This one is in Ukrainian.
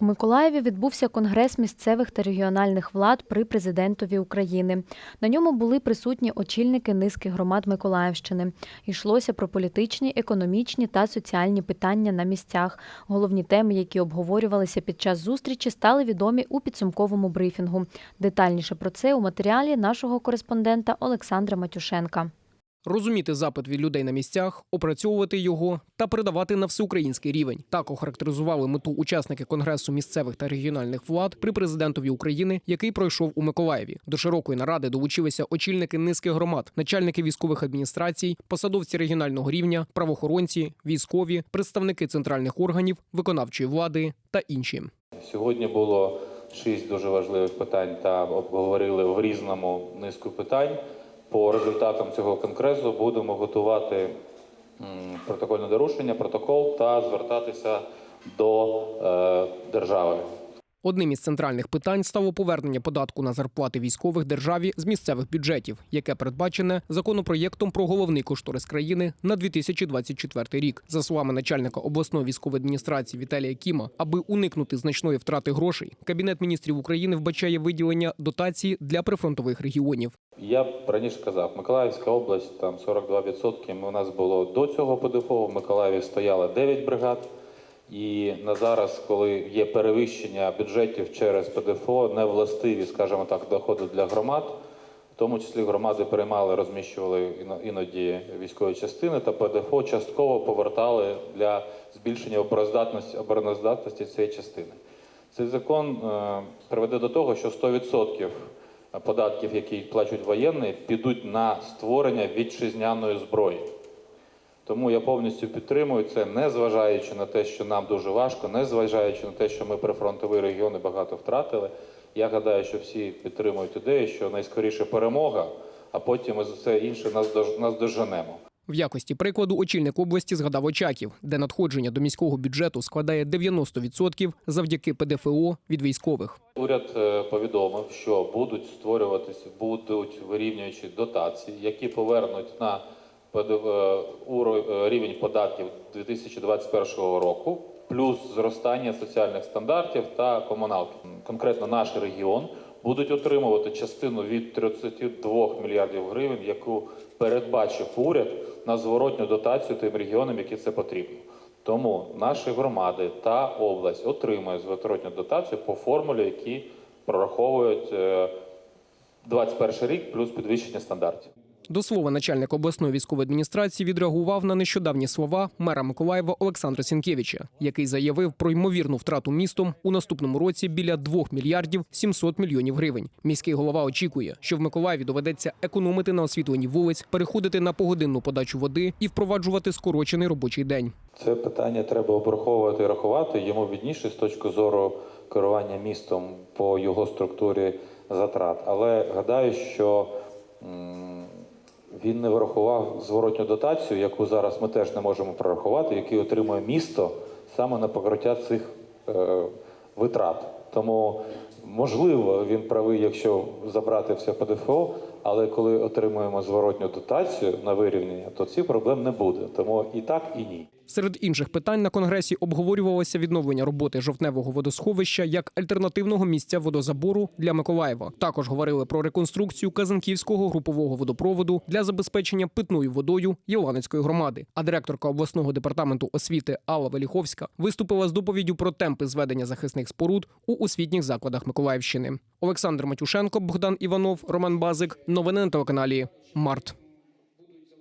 У Миколаєві відбувся конгрес місцевих та регіональних влад при президентові України. На ньому були присутні очільники низки громад Миколаївщини. Йшлося про політичні, економічні та соціальні питання на місцях. Головні теми, які обговорювалися під час зустрічі, стали відомі у підсумковому брифінгу. Детальніше про це у матеріалі нашого кореспондента Олександра Матюшенка. Розуміти запит від людей на місцях, опрацьовувати його та передавати на всеукраїнський рівень. Так охарактеризували мету учасники конгресу місцевих та регіональних влад при президентові України, який пройшов у Миколаєві. До широкої наради долучилися очільники низки громад, начальники військових адміністрацій, посадовці регіонального рівня, правоохоронці, військові, представники центральних органів, виконавчої влади та інші. Сьогодні було шість дуже важливих питань та обговорили в різному низку питань. По результатам цього конгресу будемо готувати протокольне дорушення, протокол та звертатися до е, держави. Одним із центральних питань стало повернення податку на зарплати військових державі з місцевих бюджетів, яке передбачене законопроєктом про головний кошторис країни на 2024 рік. За словами начальника обласної військової адміністрації Віталія Кіма, аби уникнути значної втрати грошей, кабінет міністрів України вбачає виділення дотації для прифронтових регіонів. Я раніше казав, Миколаївська область там 42%. У нас було до цього ПДФО. В Миколаєві стояло 9 бригад. І на зараз, коли є перевищення бюджетів через ПДФО, невластиві, скажімо так, доходи для громад, в тому числі громади приймали, розміщували іно- іноді військові частини та ПДФО частково повертали для збільшення обороздатності, обороноздатності цієї частини. Цей закон е, приведе до того, що 100% податків, які плачуть воєнні, підуть на створення вітчизняної зброї. Тому я повністю підтримую це, не зважаючи на те, що нам дуже важко, не зважаючи на те, що ми прифронтові регіони багато втратили. Я гадаю, що всі підтримують ідею, що найскоріше перемога, а потім ми за все інше нас дож- доженемо. В якості прикладу очільник області згадав Очаків, де надходження до міського бюджету складає 90% завдяки ПДФО від військових. Уряд е, повідомив, що будуть створюватися, будуть вирівнюючі дотації, які повернуть на рівень податків 2021 року, плюс зростання соціальних стандартів та комуналки. Конкретно наш регіон будуть отримувати частину від 32 мільярдів гривень, яку передбачив уряд на зворотню дотацію тим регіонам, які це потрібно. Тому наші громади та область отримують зворотню дотацію по формулі, які прораховують е, 21 рік плюс підвищення стандартів. До слова, начальник обласної військової адміністрації відреагував на нещодавні слова мера Миколаєва Олександра Сінкевича, який заявив про ймовірну втрату містом у наступному році біля 2 мільярдів 700 мільйонів гривень. Міський голова очікує, що в Миколаєві доведеться економити на освітленні вулиць, переходити на погодинну подачу води і впроваджувати скорочений робочий день. Це питання треба обраховувати і рахувати. Йому відніше з точки зору керування містом по його структурі затрат. Але гадаю, що він не врахував зворотню дотацію, яку зараз ми теж не можемо прорахувати, яку отримує місто саме на покриття цих е, витрат. Тому можливо він правий, якщо забрати все ПДФО, але коли отримуємо зворотню дотацію на вирівняння, то цих проблем не буде. Тому і так, і ні. Серед інших питань на конгресі обговорювалося відновлення роботи жовтневого водосховища як альтернативного місця водозабору для Миколаєва. Також говорили про реконструкцію Казанківського групового водопроводу для забезпечення питною водою Єланецької громади. А директорка обласного департаменту освіти Алла Веліховська виступила з доповіддю про темпи зведення захисних споруд у освітніх закладах Миколаївщини. Олександр Матюшенко, Богдан Іванов, Роман Базик. Новини на телеканалі Март.